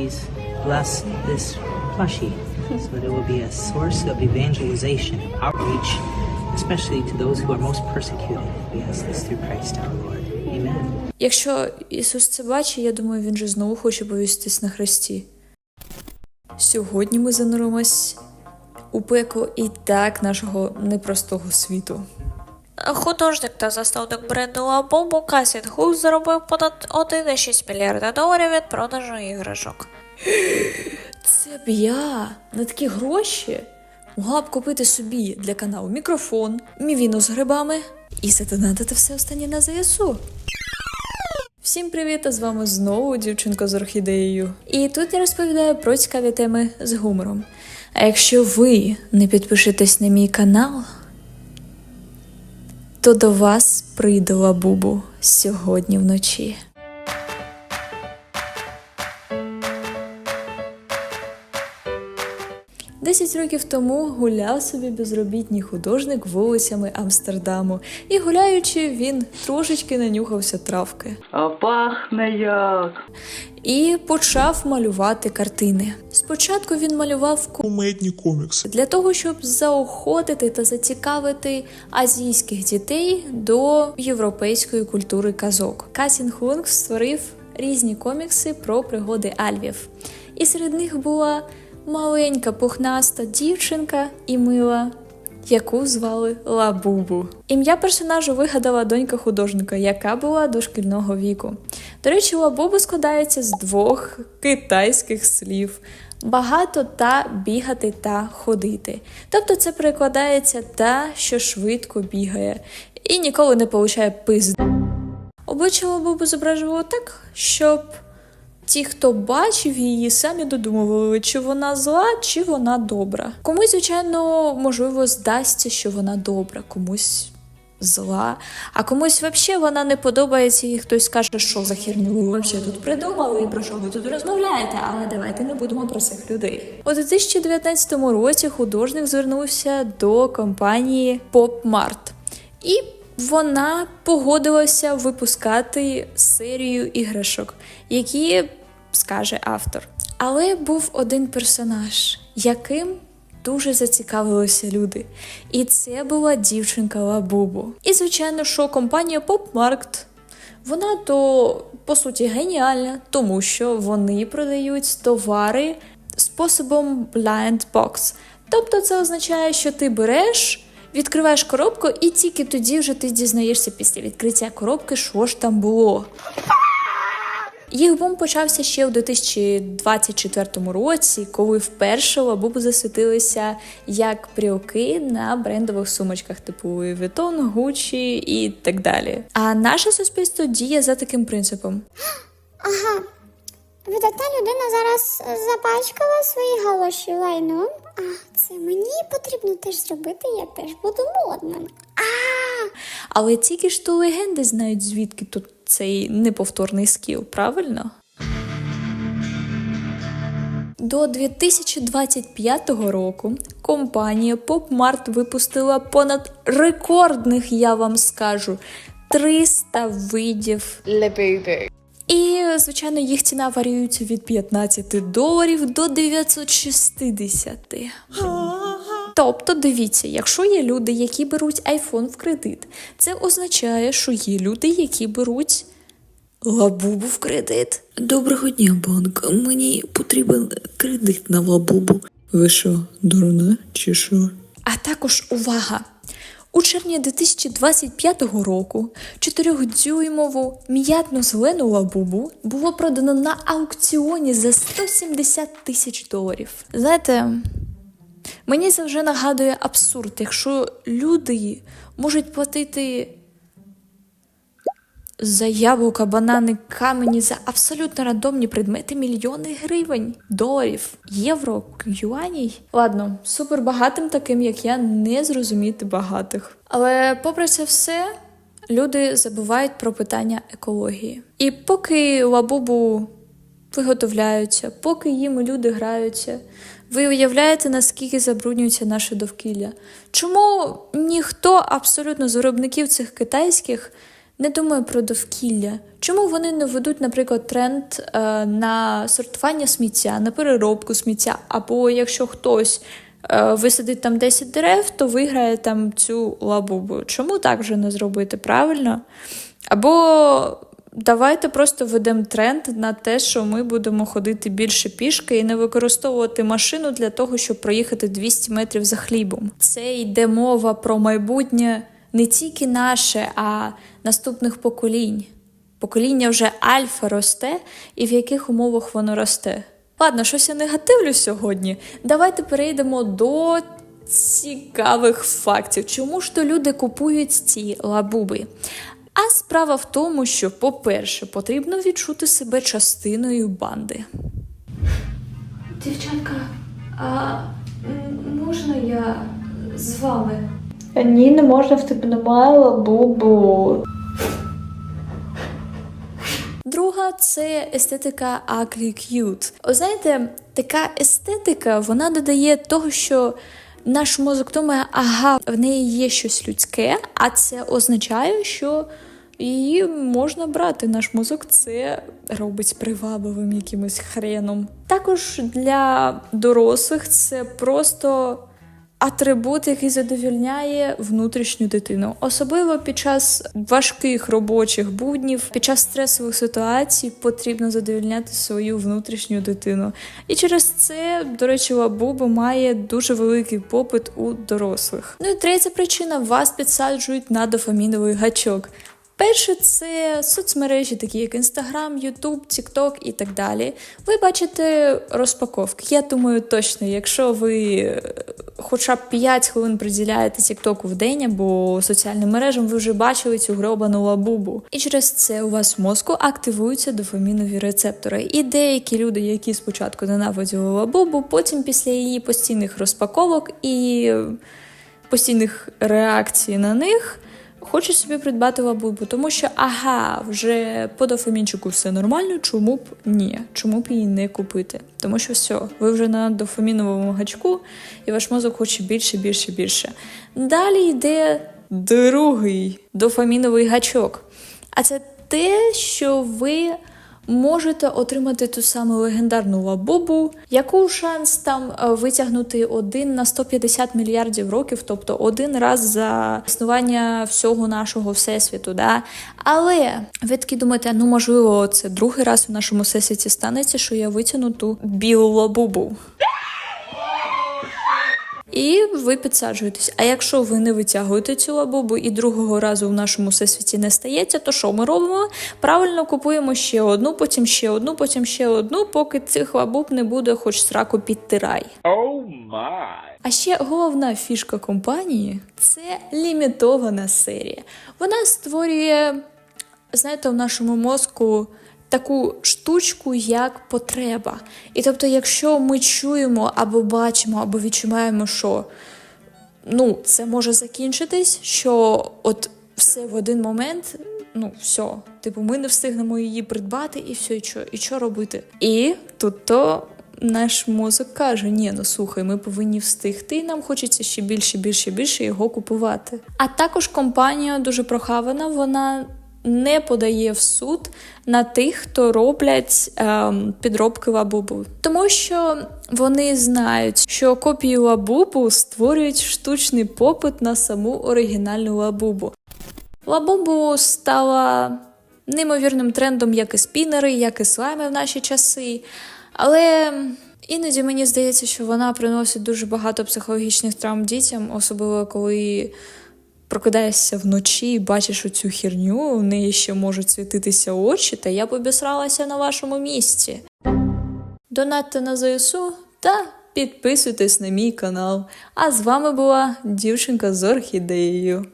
please bless this plushie so it will be a source of evangelization, outreach, especially to those who are most persecuted. We ask this through Christ our Lord. Amen. Якщо Ісус це бачить, я думаю, він же знову хоче повіситись на хресті. Сьогодні ми зануримось у пекло і так нашого непростого світу. Художник та засновник бренду Лабубу Касін Хук заробив понад 1,6 мільярда доларів від продажу іграшок. Це б я на такі гроші могла б купити собі для каналу мікрофон, мівіну з грибами і задонатити все останнє на ЗСУ. Всім привіт! а З вами знову дівчинка з орхідеєю. І тут я розповідаю про цікаві теми з гумором. А якщо ви не підпишетесь на мій канал, то до вас прийде лабубу сьогодні вночі. Десять років тому гуляв собі безробітній художник вулицями Амстердаму, і гуляючи, він трошечки нанюхався травки А пахне як. і почав малювати картини. Спочатку він малював ко- кумедні комікси. для того, щоб заохотити та зацікавити азійських дітей до європейської культури казок. Касін Хунг створив різні комікси про пригоди альвів, і серед них була маленька пухнаста дівчинка і мила. Яку звали Лабубу. Ім'я персонажу вигадала донька художника, яка була дошкільного віку. До речі, Лабубу складається з двох китайських слів: багато та бігати та ходити. Тобто це перекладається та, що швидко бігає, і ніколи не получає пизд. Обличчя Лабубу зображувало так, щоб ті, хто бачив її, самі додумували, чи вона зла, чи вона добра. Комусь, звичайно, можливо, здасться, що вона добра, комусь зла, а комусь взагалі вона не подобається, і хтось скаже, що за херню ви взагалі тут придумали, і про що ви тут розмовляєте, але давайте не будемо про цих людей. У 2019 році художник звернувся до компанії Pop Mart. І вона погодилася випускати серію іграшок, які скаже автор. Але був один персонаж, яким дуже зацікавилися люди. І це була дівчинка Лабубу. І, звичайно, що компанія Popmarkt вона то по суті геніальна, тому що вони продають товари способом blind box. Тобто це означає, що ти береш, відкриваєш коробку, і тільки тоді вже ти дізнаєшся після відкриття коробки, що ж там було. Їх бум почався ще у 2024 році, коли вперше лабубу засвітилися як брілки на брендових сумочках, типу Vuitton, Gucci і так далі. А наше суспільство діє за таким принципом: Ага. Видатна людина зараз запачкала свої галоші лайном. А це мені потрібно теж зробити, я теж буду модним. але тільки ж то легенди знають, звідки тут цей неповторний скіл, правильно? До 2025 року компанія PopMart випустила понад рекордних, я вам скажу, 300 видів і, звичайно, їх ціна варіюється від 15 доларів до 960. Тобто, дивіться, якщо є люди, які беруть iPhone в кредит, це означає, що є люди, які беруть лабубу в кредит. Доброго дня, банк. Мені потрібен кредит на лабубу. Ви що, дурна чи що? А також увага! У червні 2025 року 4-дюймову м'ятно-зелену лабубу було продано на аукціоні за 170 тисяч доларів. Знаєте, мені це вже нагадує абсурд, якщо люди можуть платити за яблука, банани, камені, за абсолютно рандомні предмети мільйони гривень, доларів, євро, юаній. Ладно, супер багатим таким, як я, не зрозуміти багатих. Але попри це все, люди забувають про питання екології. І поки лабубу виготовляються, поки їм люди граються. Ви уявляєте, наскільки забруднюється наше довкілля? Чому ніхто абсолютно з виробників цих китайських не думає про довкілля. Чому вони не ведуть, наприклад, тренд е, на сортування сміття, на переробку сміття? Або якщо хтось е, висадить там 10 дерев, то виграє там цю лабубу. Чому так вже не зробити? Правильно? Або давайте просто ведемо тренд на те, що ми будемо ходити більше пішки і не використовувати машину для того, щоб проїхати 200 метрів за хлібом. Це йде мова про майбутнє не тільки наше, а наступних поколінь. Покоління вже альфа росте, і в яких умовах воно росте. Ладно, щось я негативлю сьогодні. Давайте перейдемо до цікавих фактів. Чому ж то люди купують ці лабуби? А справа в тому, що, по-перше, потрібно відчути себе частиною банди. Дівчатка, а можна я з вами? Ні, не можна в тебе немає лабубу. Друга це естетика ugly cute. О, знаєте, така естетика вона додає того, що наш мозок думає, ага, в неї є щось людське, а це означає, що її можна брати. Наш мозок це робить привабливим якимось хреном. Також для дорослих це просто атрибут, який задовільняє внутрішню дитину, особливо під час важких робочих буднів, під час стресових ситуацій потрібно задовільняти свою внутрішню дитину. І через це, до речі, лабуба має дуже великий попит у дорослих. Ну і третя причина: вас підсаджують на дофаміновий гачок. Перше, це соцмережі, такі як Інстаграм, Ютуб, Тікток і так далі. Ви бачите розпаковки. Я думаю, точно, якщо ви хоча б 5 хвилин приділяєте Тіктоку в день або соціальним мережам, ви вже бачили цю гробану лабубу. І через це у вас в мозку активуються дофамінові рецептори. І деякі люди, які спочатку ненавиділи лабубу, потім після її постійних розпаковок і постійних реакцій на них. Хочуть собі придбати лабубу, тому що ага, вже по дофамінчику все нормально, чому б ні? Чому б її не купити? Тому що все, ви вже на дофаміновому гачку, і ваш мозок хоче більше, більше, більше. Далі йде другий дофаміновий гачок. А це те, що ви можете отримати ту саму легендарну лабубу, яку шанс там е, витягнути один на 150 мільярдів років, тобто один раз за існування всього нашого всесвіту. Да? Але ви такі думаєте, ну можливо, це другий раз у нашому всесвіті станеться, що я витягну ту білу лабубу. І ви підсаджуєтесь. А якщо ви не витягуєте цю лабубу і другого разу в нашому всесвіті не стається, то що ми робимо? Правильно купуємо ще одну, потім ще одну, потім ще одну, поки цих лабуб не буде, хоч сраку підтирай. А ще головна фішка компанії це лімітована серія. Вона створює, знаєте, в нашому мозку таку штучку, як потреба. І тобто, якщо ми чуємо або бачимо, або відчуваємо, що ну, це може закінчитись, що от все в один момент, ну, все, типу, ми не встигнемо її придбати, і все, і що, і що робити? І тут то. Наш мозок каже: ні, ну слухай, ми повинні встигти, і нам хочеться ще більше, більше, більше його купувати. А також компанія дуже прохавана, вона не подає в суд на тих, хто роблять ем, підробки лабубу, тому що вони знають, що копії лабубу створюють штучний попит на саму оригінальну лабубу. Лабубу стала неймовірним трендом, як і спінери, як і слайми в наші часи. Але іноді мені здається, що вона приносить дуже багато психологічних травм дітям, особливо коли прокидаєшся вночі і бачиш оцю херню, у неї ще можуть світитися очі, та я б обісралася на вашому місці. Донатьте на ЗСУ та підписуйтесь на мій канал. А з вами була дівчинка з орхідеєю.